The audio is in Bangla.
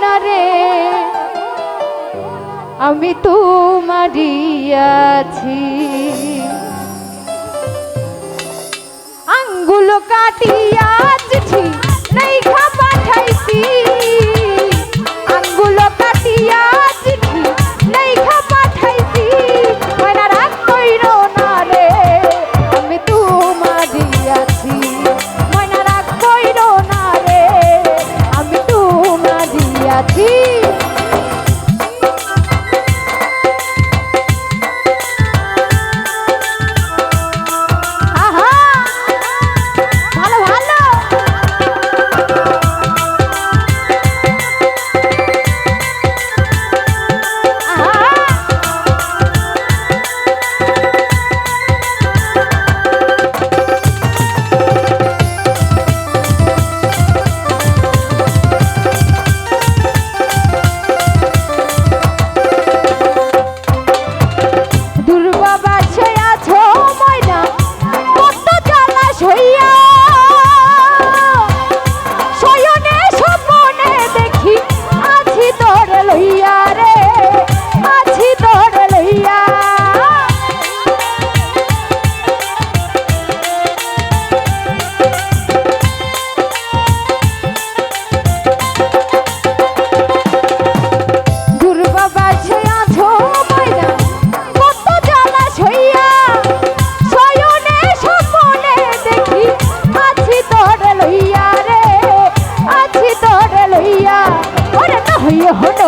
না রে। আমি তোমারই আছি। আঙ্গুল কাটিয়া লেখা পাঠাইছি হইয়া ওরে না হইয়া হন